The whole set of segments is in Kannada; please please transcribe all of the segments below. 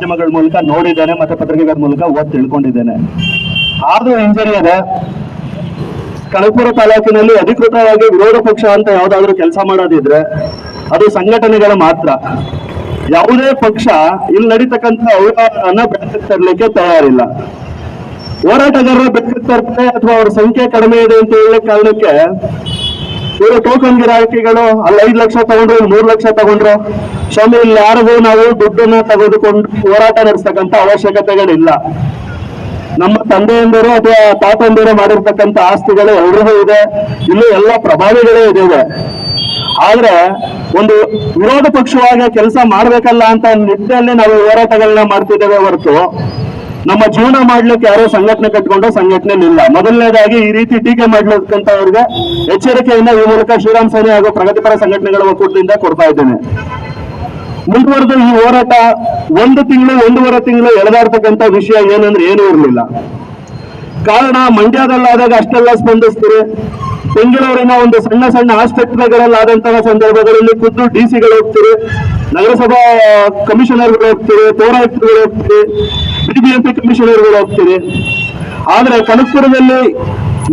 ಮಾಧ್ಯಮಗಳ ಮೂಲಕ ನೋಡಿದ್ದೇನೆ ಮತ್ತೆ ಪತ್ರಿಕೆಗಳ ಮೂಲಕ ಓದ್ ತಿಳ್ಕೊಂಡಿದ್ದೇನೆ. ಆದ್ರೂ ಇಂಜರಿ ಇದೆ. ಕಳಪುರ ತಾಲೂಕಿನಲ್ಲಿ ಅಧಿಕೃತವಾಗಿ ವಿರೋಧ ಪಕ್ಷ ಅಂತ ಯಾವ್ದಾದ್ರು ಕೆಲಸ ಮಾಡೋದಿದ್ರೆ ಅದು ಸಂಘಟನೆಗಳ ಮಾತ್ರ. ಯಾವುದೇ ಪಕ್ಷ ಇಲ್ಲಿ ನಡೀತಕ್ಕಂಥ ಅವ್ಯವಹಾರನ ಬೆಳಕಿಗೆ ತರಲಿಕ್ಕೆ ತಯಾರಿಲ್ಲ. ಹೋರಾಟಗಾರರ ಬೆಳಕಿಗೆ ತರ್ತಾರೆ ಅಥವಾ ಅವ್ರ ಸಂಖ್ಯೆ ಕಡಿಮೆ ಇದೆ ಅಂತ ಹೇಳೋ ಕಾರಣಕ್ಕೆ ಇವರು ಟೋಕನ್ ಗಿರಾಕಿಗಳು ಅಲ್ಲಿ ಐದು ಲಕ್ಷ ತಗೊಂಡ್ರು, ಮೂರು ಲಕ್ಷ ತಗೊಂಡ್ರು. ಸ್ವಾಮಿ, ಇಲ್ಲಿ ಯಾರಿಗೂ ನಾವು ದುಡ್ಡನ್ನ ತೆಗೆದುಕೊಂಡು ಹೋರಾಟ ನಡೆಸ್ತಕ್ಕಂಥ ಅವಶ್ಯಕತೆಗಳಿಲ್ಲ. ನಮ್ಮ ತಂದೆಯಂದಿರು ಅಥವಾ ತಾತಂದಿರು ಮಾಡಿರ್ತಕ್ಕಂಥ ಆಸ್ತಿಗಳು ಎಲ್ರಿಗೂ ಇದೆ. ಇಲ್ಲೂ ಎಲ್ಲ ಪ್ರಭಾವಿಗಳೇ ಇದೆ ಆದ್ರೆ ಒಂದು ವಿರೋಧ ಪಕ್ಷವಾಗಿ ಕೆಲಸ ಮಾಡ್ಬೇಕಲ್ಲ ಅಂತ ನಿಟ್ಟಿನಲ್ಲಿ ನಾವು ಹೋರಾಟಗಳನ್ನ ಮಾಡ್ತಿದ್ದೇವೆ ಹೊರತು ನಮ್ಮ ಜೀವನ ಮಾಡ್ಲಿಕ್ಕೆ ಯಾರೋ ಸಂಘಟನೆ ಕಟ್ಕೊಂಡು ಸಂಘಟನೆ ಇಲ್ಲ. ಮೊದಲನೇದಾಗಿ ಈ ರೀತಿ ಟೀಕೆ ಮಾಡ್ಲಿಕ್ಕಂತವ್ರಿಗೆ ಎಚ್ಚರಿಕೆಯಿಂದ ಈ ಮೂಲಕ ಶ್ರೀರಾಮ್ ಸೇನೆ ಹಾಗೂ ಪ್ರಗತಿಪರ ಸಂಘಟನೆಗಳ ಒಕ್ಕೂಟದಿಂದ ಕೊಡ್ತಾ ಇದ್ದೇನೆ. ಮುಂದುವರೆದು ಈ ಹೋರಾಟ ಒಂದು ತಿಂಗಳು, ಒಂದೂವರೆ ತಿಂಗಳು ಎಳೆದಾಡ್ತಕ್ಕಂಥ ವಿಷಯ ಏನಂದ್ರೆ ಏನೂ ಇರಲಿಲ್ಲ. ಕಾರಣ ಮಂಡ್ಯದಲ್ಲಾದಾಗ ಅಷ್ಟೆಲ್ಲ ಸ್ಪಂದಿಸ್ತೀರಿ. ಬೆಂಗಳೂರಿನ ಒಂದು ಸಣ್ಣ ಸಣ್ಣ ಆಸ್ಪತ್ರೆಗಳಲ್ಲಾದಂತಹ ಸಂದರ್ಭಗಳಲ್ಲಿ ಖುದ್ದು ಡಿ ಸಿಗಳು ಹೋಗ್ತೀರಿ, ನಗರಸಭಾ ಕಮಿಷನರ್ಗಳು ಹೋಗ್ತೀರಿ, ಪೌರಾಯುಕ್ತರುಗಳು ಹೋಗ್ತೀರಿ ಬಿಬಿಎಂಪಿ ಕಮಿಷನರ್ಗಳು ಹೋಗ್ತೀರಿ. ಆದ್ರೆ ಕನಕಪುರದಲ್ಲಿ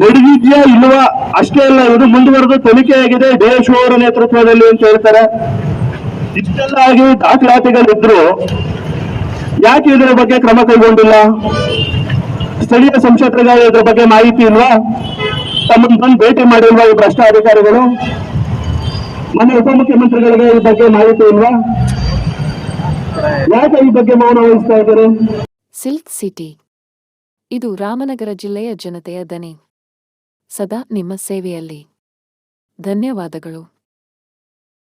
ನಡೆದಿದ್ಯಾ ಇಲ್ವಾ? ಅಷ್ಟೇ ಅಲ್ಲ ಇದು ಮುಂದುವರೆದು ತನಿಖೆಯಾಗಿದೆ ದೇಶ ಅವರ ನೇತೃತ್ವದಲ್ಲಿ ಅಂತ ಹೇಳ್ತಾರೆ. ಇಷ್ಟೆಲ್ಲ ಆಗಿ ದಾಖಲಾತಿಗಳಿದ್ರು, ಯಾಕೆ ಇದರ ಬಗ್ಗೆ ಕ್ರಮ ಕೈಗೊಂಡಿಲ್ಲ? ಸ್ಥಳೀಯ ಸಂಸದರಿಗೆ ಇದ್ರ ಬಗ್ಗೆ ಮಾಹಿತಿ ಇಲ್ವಾ? ತಮ್ಮನ್ನು ಬಂದು ಭೇಟಿ ಮಾಡಿಲ್ವಾ ಈ ಭ್ರಷ್ಟ ಅಧಿಕಾರಿಗಳು ಮನೆ ಉಪಮುಖ್ಯಮಂತ್ರಿಗಳಿಗೆ ಈ ಬಗ್ಗೆ ಮಾಹಿತಿ ಇಲ್ವಾ? ಯಾಕೆ ಈ ಬಗ್ಗೆ ಮೌನ ವಹಿಸ್ತಾ ಇದ್ದಾರೆ? Silk city. ಇದು ರಾಮನಗರ ಜಿಲ್ಲೆಯ ಜನತೆಯ ದನಿ. ಸದಾ ನಿಮ್ಮ ಸೇವೆಯಲ್ಲಿ. ಧನ್ಯವಾದಗಳು.